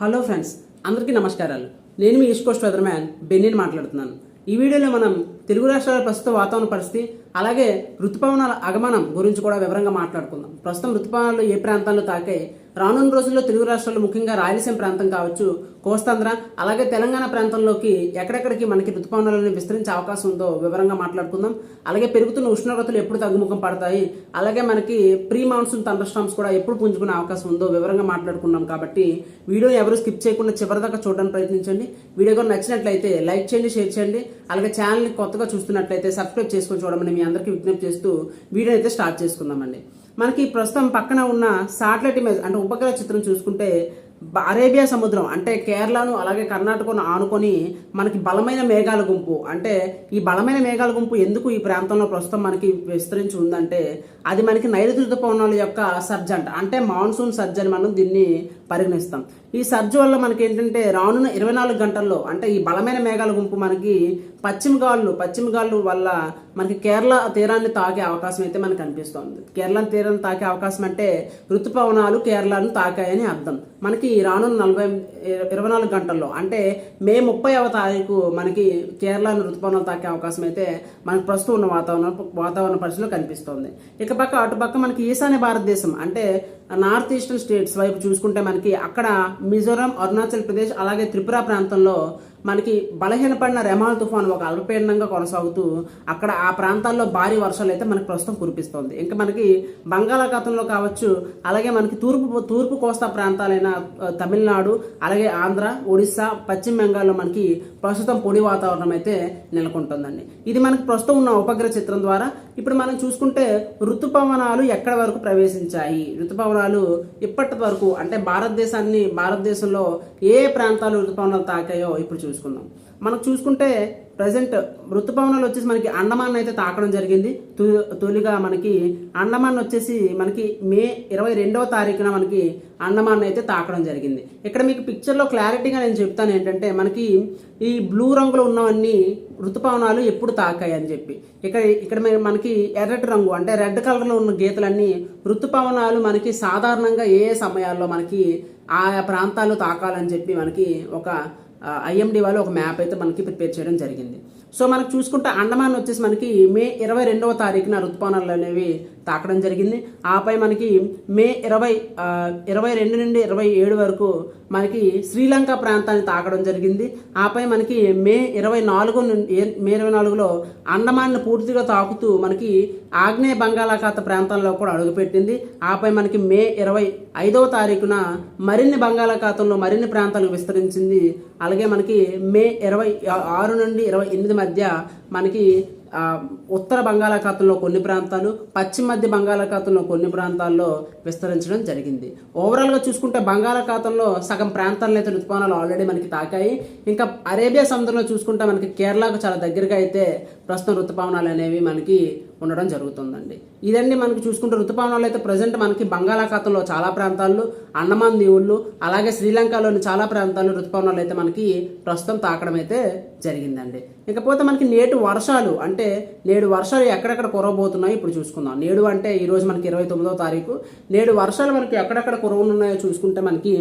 Hello friends అందరికీ నమస్కారాలు. నేను మీ ఈస్ట్ కోస్ట్ వెదర్ మ్యాన్ బెన్నీని మాట్లాడుతున్నాను. ఈ వీడియోలో మనం తెలుగు రాష్ట్రాల ప్రస్తుత వాతావరణ పరిస్థితి అలాగే ఋతుపవనాల అగమనం గురించి కూడా వివరంగా మాట్లాడుకుందాం. ప్రస్తుతం ఋతుపవనాలు ఏ ప్రాంతాల్లో తాకాయి రానున్న రోజుల్లో తెలుగు రాష్ట్రాల్లో ముఖ్యంగా రాయలసీమ ప్రాంతం కావచ్చు కోస్తాంధ్ర అలాగే తెలంగాణ ప్రాంతంలోకి ఎక్కడెక్కడికి మనకి ఋతుపవనాలను విస్తరించే అవకాశం ఉందో వివరంగా మాట్లాడుకుందాం. అలాగే పెరుగుతున్న ఉష్ణోగ్రతలు ఎప్పుడు తగ్గుముఖం పడతాయి అలాగే మనకి ప్రీ మాన్సూన్ థండర్ కూడా ఎప్పుడు పుంజుకునే అవకాశం ఉందో వివరంగా మాట్లాడుకున్నాం కాబట్టి వీడియోని ఎవరు స్కిప్ చేయకుండా చివరిదాకా చూడడానికి ప్రయత్నించండి. వీడియో కూడా నచ్చినట్లయితే లైక్ చేయండి షేర్ చేయండి. అలాగే ఛానల్ని కొత్తగా చూస్తున్నట్లయితే సబ్స్క్రైబ్ చేసుకొని చూడమని మీ అందరికీ విజ్ఞప్తి చేస్తూ వీడియో అయితే స్టార్ట్ చేసుకుందామండి. మనకి ప్రస్తుతం పక్కన ఉన్న శాటిలైట్ ఇమేజ్ అంటే ఉపగ్రహ చిత్రం చూసుకుంటే బ- అరేబియా సముద్రం అంటే కేరళను అలాగే కర్ణాటకను ఆనుకొని మనకి బలమైన మేఘాల గుంపు. అంటే ఈ బలమైన మేఘాల గుంపు ఎందుకు ఈ ప్రాంతంలో ప్రస్తుతం మనకి విస్తరించి ఉందంటే అది మనకి నైరుతి ఋతుపవనాల యొక్క సర్జ్ అంటే మాన్సూన్ సర్జ్ అని మనం దీన్ని పరిగణిస్తాం. ఈ సర్జ్ వల్ల మనకి ఏంటంటే రానున్న ఇరవై నాలుగు గంటల్లో అంటే ఈ బలమైన మేఘాల గుంపు మనకి పశ్చిమ గాళ్ళు పశ్చిమ గాళ్ళు వల్ల మనకి కేరళ తీరాన్ని తాకే అవకాశం అయితే మనకు కనిపిస్తుంది కేరళ తీరాన్ని తాకే అవకాశం అంటే ఋతుపవనాలు కేరళను తాకాయని అర్థం. మనకి రానున్న నలభై ఇరవై నాలుగు గంటల్లో అంటే మే ముప్పైవ తారీఖు మనకి కేరళను ఋతుపవనాలు తాకే అవకాశం అయితే మనకి ప్రస్తుతం ఉన్న వాతావరణ వాతావరణ పరిస్థితిలో కనిపిస్తోంది. ఇక పక్క అటుపక్క మనకి ఈశాన్య భారతదేశం అంటే నార్త్ ఈస్టర్న్ స్టేట్స్ వైపు చూసుకుంటే మనకి అక్కడ మిజోరాం అరుణాచల్ ప్రదేశ్ అలాగే త్రిపుర ప్రాంతంలో మనకి బలహీనపడిన రెమాల్ తుఫాన్ ఒక అల్పపీడనంగా కొనసాగుతూ అక్కడ ఆ ప్రాంతాల్లో భారీ వర్షాలు అయితే మనకి ప్రస్తుతం కురిపిస్తోంది. ఇంకా మనకి బంగాళాఖాతంలో కావచ్చు అలాగే మనకి తూర్పు తూర్పు కోస్తా ప్రాంతాలైన తమిళనాడు అలాగే ఆంధ్ర ఒడిస్సా పశ్చిమ బెంగాల్లో మనకి ప్రస్తుతం పొడి వాతావరణం అయితే నెలకొంటుందండి. ఇది మనకి ప్రస్తుతం ఉన్న ఉపగ్రహ చిత్రం ద్వారా ఇప్పుడు మనం చూసుకుంటే ఋతుపవనాలు ఎక్కడ వరకు ప్రవేశించాయి? ఋతుపవనాలు ఇప్పటి వరకు అంటే భారతదేశాన్ని భారతదేశంలో ఏ ప్రాంతాలు ఋతుపవనాలు తాకాయో ఇప్పుడు చూసుకుందాం. మనం చూసుకుంటే ప్రజెంట్ ఋతుపవనాలు వచ్చేసి మనకి అండమాన్ అయితే తాకడం జరిగింది. తొ- తొలిగా మనకి అండమాన్ వచ్చేసి మనకి మే ఇరవై రెండవ తారీఖున మనకి అండమాన్ అయితే తాకడం జరిగింది. ఇక్కడ మీకు పిక్చర్లో క్లారిటీగా నేను చెప్తాను ఏంటంటే మనకి ఈ బ్లూ రంగులో ఉన్నవన్నీ ఋతుపవనాలు ఎప్పుడు తాకాయి అని చెప్పి. ఇక్కడ ఇక్కడ మనకి ఎర్రటి రంగు అంటే రెడ్ కలర్లో ఉన్న గీతలన్నీ ఋతుపవనాలు మనకి సాధారణంగా ఏ ఏ సమయాల్లో మనకి ఆయా ప్రాంతాలు తాకాలని చెప్పి మనకి ఒక ఐఎండి వాళ్ళు ఒక మ్యాప్ అయితే మనకి ప్రిపేర్ చేయడం జరిగింది. సో మనకు చూసుకుంటే అండమాన్ వచ్చేసి మనకి మే ఇరవై రెండవ తారీఖున రుతుపవనాలు అనేవి తాకడం జరిగింది. ఆపై మనకి మే ఇరవై ఇరవై రెండు నుండి ఇరవై ఏడు వరకు మనకి శ్రీలంక ప్రాంతాన్ని తాకడం జరిగింది. ఆపై మనకి మే ఇరవై నాలుగు నుండి ఏ- మే ఇరవై నాలుగులో అండమాన్ని పూర్తిగా తాకుతూ మనకి ఆగ్నేయ బంగాళాఖాత ప్రాంతంలో కూడా అడుగుపెట్టింది. ఆపై మనకి మే ఇరవై ఐదవ తారీఖున మరిన్ని బంగాళాఖాతంలో మరిన్ని ప్రాంతాలకు విస్తరించింది. అలాగే మనకి మే ఇరవై ఆరు నుండి ఇరవై ఎనిమిది మధ్య మనకి ఉత్తర బంగాళాఖాతంలో కొన్ని ప్రాంతాలు పశ్చిమ మధ్య బంగాళాఖాతంలో కొన్ని ప్రాంతాల్లో విస్తరించడం జరిగింది. ఓవరాల్గా చూసుకుంటే బంగాళాఖాతంలో సగం ప్రాంతాలను అయితే ఋతుపవనాలు ఆల్రెడీ మనకి తాకాయి. ఇంకా అరేబియా సముద్రంలో చూసుకుంటే మనకి కేరళకు చాలా దగ్గరగా అయితే ప్రస్తుతం ఋతుపవనాలు అనేవి మనకి ఉండడం జరుగుతుందండి. ఇదండి మనకి చూసుకుంటే ఋతుపవనాలు అయితే ప్రజెంట్ మనకి బంగాళాఖాతంలో చాలా ప్రాంతాల్లో అండమాన్ దీవుళ్ళు అలాగే శ్రీలంకలోని చాలా ప్రాంతాల్లో ఋతుపవనాలు అయితే మనకి ప్రస్తుతం తాకడం అయితే జరిగిందండి. ఇకపోతే మనకి నేటి వర్షాలు అంటే నేడు వర్షాలు ఎక్కడెక్కడ కురవబోతున్నాయో ఇప్పుడు చూసుకుందాం. నేడు అంటే ఈరోజు మనకి ఇరవై తొమ్మిదవ తారీఖు. నేడు వర్షాలు మనకి ఎక్కడెక్కడ కురవనున్నాయో చూసుకుంటే మనకి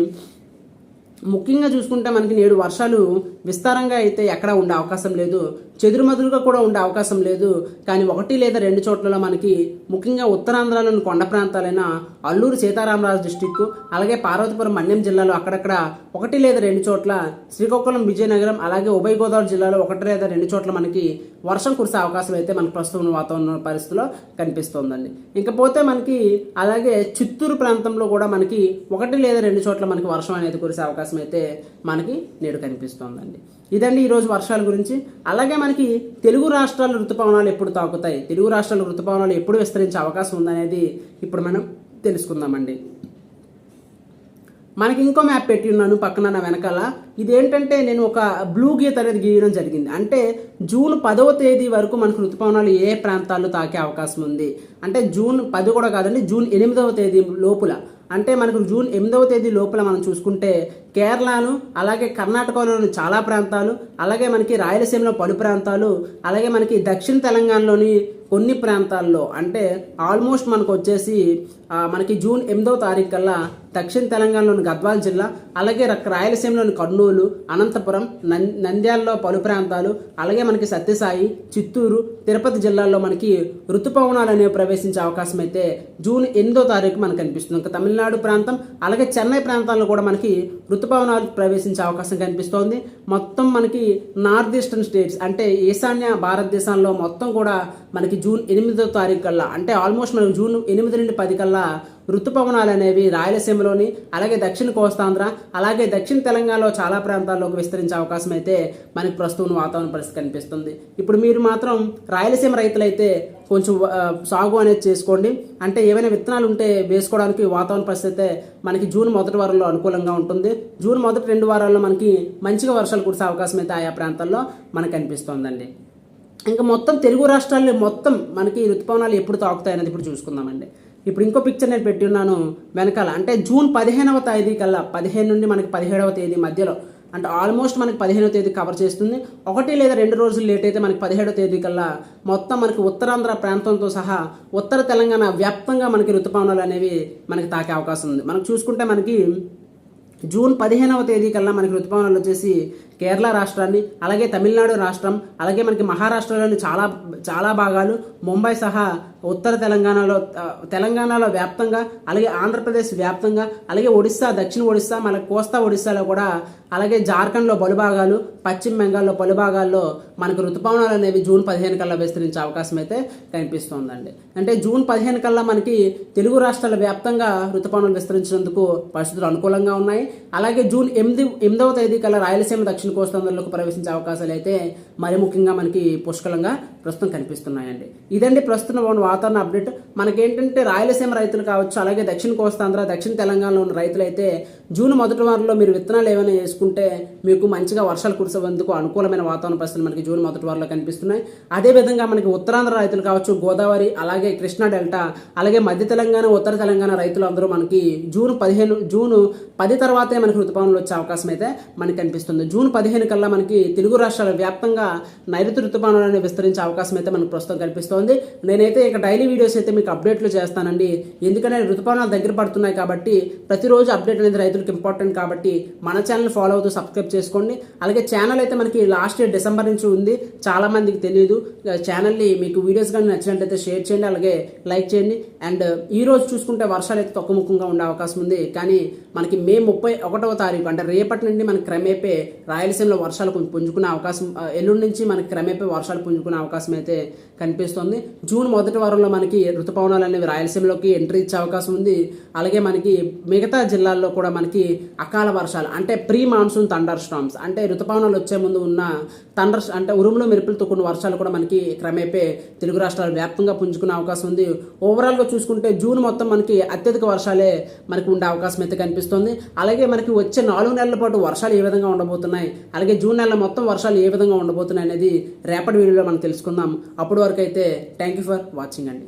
ముఖ్యంగా చూసుకుంటే మనకి నేడు వర్షాలు విస్తారంగా అయితే ఎక్కడ ఉండే అవకాశం లేదు. చెదురుమదురుగా కూడా ఉండే అవకాశం లేదు. కానీ ఒకటి లేదా రెండు చోట్లలో మనకి ముఖ్యంగా ఉత్తరాంధ్రలోని కొండ ప్రాంతాలైన అల్లూరు సీతారామరాజు డిస్టిక్ అలాగే పార్వతీపురం మన్యం జిల్లాలో అక్కడక్కడ ఒకటి లేదా రెండు చోట్ల శ్రీకాకుళం విజయనగరం అలాగే ఉభయ గోదావరి జిల్లాలో ఒకటి లేదా రెండు చోట్ల మనకి వర్షం కురిసే అవకాశం అయితే మనకు ప్రస్తుతం వాతావరణ పరిస్థితిలో కనిపిస్తోందండి. ఇంకపోతే మనకి అలాగే చిత్తూరు ప్రాంతంలో కూడా మనకి ఒకటి లేదా రెండు చోట్ల మనకి వర్షం అనేది కురిసే అవకాశం అయితే మనకి నేడు కనిపిస్తోందండి. ఇదండి ఈరోజు వర్షాల గురించి. అలాగే మనకి తెలుగు రాష్ట్రాల ఋతుపవనాలు ఎప్పుడు తాకుతాయి? తెలుగు రాష్ట్రాల ఋతుపవనాలు ఎప్పుడు విస్తరించే అవకాశం ఉందనేది ఇప్పుడు మనం తెలుసుకుందామండి. మనకి ఇంకో మ్యాప్ పెట్టి ఉన్నాను పక్కన నా వెనకాల. ఇదేంటంటే నేను ఒక బ్లూ గీత అనేది గీయడం జరిగింది. అంటే జూన్ పదవ తేదీ వరకు మనకు ఋతుపవనాలు ఏ ప్రాంతాల్లో తాకే అవకాశం ఉంది? అంటే జూన్ పది కూడా కాదండి జూన్ ఎనిమిదవ తేదీ లోపల. అంటే మనకు జూన్ ఎనిమిదవ తేదీ లోపల మనం చూసుకుంటే కేరళను అలాగే కర్ణాటకలోని చాలా ప్రాంతాలు అలాగే మనకి రాయలసీమలో పలు ప్రాంతాలు అలాగే మనకి దక్షిణ తెలంగాణలోని కొన్ని ప్రాంతాల్లో అంటే ఆల్మోస్ట్ మనకు వచ్చేసి మనకి జూన్ ఎనిమిదవ తారీఖు కల్లా దక్షిణ తెలంగాణలోని గద్వాల జిల్లా అలాగే రాయలసీమలోని కర్నూలు అనంతపురం నం- నంద్యాలలో పలు ప్రాంతాలు అలాగే మనకి సత్యసాయి చిత్తూరు తిరుపతి జిల్లాల్లో మనకి ఋతుపవనాలు అనేవి ప్రవేశించే అవకాశం అయితే జూన్ ఎనిమిదో తారీఖు మనకు కనిపిస్తుంది ఇంకా తమిళనాడు ప్రాంతం అలాగే చెన్నై ప్రాంతాల్లో కూడా మనకి ఋతుపవనాలు ప్రవేశించే అవకాశం కనిపిస్తోంది. మొత్తం మనకి నార్త్ ఈస్టర్న్ స్టేట్స్ అంటే ఈశాన్య భారతదేశంలో మొత్తం కూడా మనకి జూన్ ఎనిమిదో తారీఖు కల్లా అంటే ఆల్మోస్ట్ మనకి జూన్ ఎనిమిది నుండి పది కల్లా ఋతుపవనాలు అనేవి రాయలసీమలోని అలాగే దక్షిణ కోస్తాంధ్ర అలాగే దక్షిణ తెలంగాణలో చాలా ప్రాంతాల్లోకి విస్తరించే అవకాశం అయితే మనకి ప్రస్తుతం వాతావరణ పరిస్థితి కనిపిస్తుంది. ఇప్పుడు మీరు మాత్రం రాయలసీమ రైతులైతే కొంచెం సాగు అనేది చేసుకోండి. అంటే ఏమైనా విత్తనాలు ఉంటే వేసుకోవడానికి వాతావరణ పరిస్థితి అయితే మనకి జూన్ మొదటి వారంలో అనుకూలంగా ఉంటుంది. జూన్ మొదటి రెండు వారాల్లో మనకి మంచిగా వర్షాలు కురిసే అవకాశం అయితే ఆయా ప్రాంతాల్లో మనకు కనిపిస్తోందండి. ఇంకా మొత్తం తెలుగు రాష్ట్రాల్లో మొత్తం మనకి ఋతుపవనాలు ఎప్పుడు తాకుతాయి అనేది ఇప్పుడు చూసుకుందామండి. ఇప్పుడు ఇంకో పిక్చర్ నేను పెట్టి ఉన్నాను వెనకాల. అంటే జూన్ పదిహేనవ తేదీ కల్లా పదిహేను నుండి మనకి పదిహేడవ తేదీ మధ్యలో. అంటే ఆల్మోస్ట్ మనకి పదిహేనవ తేదీ కవర్ చేస్తుంది. ఒకటి లేదా రెండు రోజులు లేట్ అయితే మనకి పదిహేడవ తేదీ కల్లా మొత్తం మనకి ఉత్తరాంధ్ర ప్రాంతంతో సహా ఉత్తర తెలంగాణ వ్యాప్తంగా మనకి ఋతుపవనాలు అనేవి మనకి తాకే అవకాశం ఉంది. మనం చూసుకుంటే మనకి జూన్ పదిహేనవ తేదీ కల్లా మనకి ఋతుపవనాలు వచ్చేసి కేరళ రాష్ట్రాన్ని అలాగే తమిళనాడు రాష్ట్రం అలాగే మనకి మహారాష్ట్రలోని చాలా చాలా భాగాలు ముంబై సహా ఉత్తర తెలంగాణలో తెలంగాణలో వ్యాప్తంగా అలాగే ఆంధ్రప్రదేశ్ వ్యాప్తంగా అలాగే ఒడిస్సా దక్షిణ ఒడిస్సా మన కోస్తా ఒడిస్సాలో కూడా అలాగే జార్ఖండ్లో పలుభాగాలు పశ్చిమ బెంగాల్లో పలుభాగాల్లో మనకు ఋతుపవనాలు అనేవి జూన్ పదిహేను కల్లా విస్తరించే అవకాశం అయితే కనిపిస్తోందండి. అంటే జూన్ పదిహేను కల్లా మనకి తెలుగు రాష్ట్రాల వ్యాప్తంగా ఋతుపవనాలు విస్తరించినందుకు పరిస్థితులు అనుకూలంగా ఉన్నాయి. అలాగే జూన్ ఎనిమిది ఎనిమిదవ తేదీ కల్లా రాయలసీమ దక్షిణ కోస్తాంధ్రలోకి ప్రవేశించే అవకాశాలు అయితే మరి ముఖ్యంగా మనకి పుష్కలంగా ప్రస్తుతం కనిపిస్తున్నాయండి. ఇదండి ప్రస్తుతం ఉన్న వాతావరణ అప్డేట్. మనకేంటంటే రాయలసీమ రైతులు కావచ్చు అలాగే దక్షిణ కోస్తాంధ్ర దక్షిణ తెలంగాణలో ఉన్న రైతులైతే జూన్ మొదటి వారంలో మీరు విత్తనాలు ఏమైనా వేసుకుంటే మీకు మంచిగా వర్షాలు కురిసేందుకు అనుకూలమైన వాతావరణ పరిస్థితులు మనకి జూన్ మొదటి వారంలో కనిపిస్తున్నాయి. అదేవిధంగా మనకి ఉత్తరాంధ్ర రైతులు కావచ్చు గోదావరి అలాగే కృష్ణా డెల్టా అలాగే మధ్య తెలంగాణ ఉత్తర తెలంగాణ రైతులు అందరూ మనకి జూన్ పదిహేను జూన్ పది తర్వాతే మనకి ఋతుపవనాలు వచ్చే అవకాశం అయితే మనకి కనిపిస్తుంది. జూన్ పదిహేను కల్లా మనకి తెలుగు రాష్ట్రాల వ్యాప్తంగా నైరుతి ఋతుపవనాలను విస్తరించే అవకాశం అయితే మనకు ప్రస్తుతం కనిపిస్తోంది. నేనైతే ఇక డైలీ వీడియోస్ అయితే మీకు అప్డేట్లు చేస్తానండి. ఎందుకంటే ఋతుపవనాలు దగ్గర పడుతున్నాయి కాబట్టి ప్రతిరోజు అప్డేట్ అనేది రైతు రైతులకు ఇంపార్టెంట్ కాబట్టి మన ఛానల్ ఫాలో అవుతూ సబ్స్క్రైబ్ చేసుకోండి. అలాగే ఛానల్ అయితే మనకి లాస్ట్ ఇయర్ డిసెంబర్ నుంచి ఉంది. చాలా మందికి తెలియదు ఛానల్ని మీకు వీడియోస్ కానీ నచ్చినట్లయితే షేర్ చేయండి. అలాగే లైక్ చేయండి. అండ్ ఈ రోజు చూసుకుంటే వర్షాలు అయితే తక్కువ ముఖంగా ఉండే అవకాశం ఉంది. కానీ మనకి మే ముప్పై ఒకటవ తారీఖు అంటే రేపటి నుండి మనకి క్రమేపే రాయలసీమలో వర్షాలు కొంచెం పుంజుకునే అవకాశం ఎల్లుండి నుంచి మనకి క్రమేపే వర్షాలు పుంజుకునే అవకాశం అయితే కనిపిస్తుంది. జూన్ మొదటి వారంలో మనకి ఋతుపవనాలు అనేవి రాయలసీమలోకి ఎంట్రీ ఇచ్చే అవకాశం ఉంది. అలాగే మనకి మిగతా జిల్లాల్లో కూడా మనకి అకాల వర్షాలు అంటే ప్రీ మాన్సూన్ థండర్ స్టామ్స్ అంటే ఋతుపవనాలు వచ్చే ముందు ఉన్న థండర్ అంటే ఉరుములు మెరుపులతో కొన్ని వర్షాలు కూడా మనకి క్రమేపే తెలుగు రాష్ట్రాలు వ్యాప్తంగా పుంజుకునే అవకాశం ఉంది. ఓవరాల్గా చూసుకుంటే జూన్ మొత్తం మనకి అత్యధిక వర్షాలే మనకి ఉండే అవకాశం అయితే కనిపిస్తుంది. అలాగే మనకి వచ్చే నాలుగు నెలల పాటు వర్షాలు ఏ విధంగా ఉండబోతున్నాయి అలాగే జూన్ నెల మొత్తం వర్షాలు ఏ విధంగా ఉండబోతున్నాయి అనేది రేపటి వీడియోలో మనం తెలుసుకుందాం. అప్పటి వరకు అయితే థ్యాంక్ యూ ఫర్ వాచింగ్ అండి.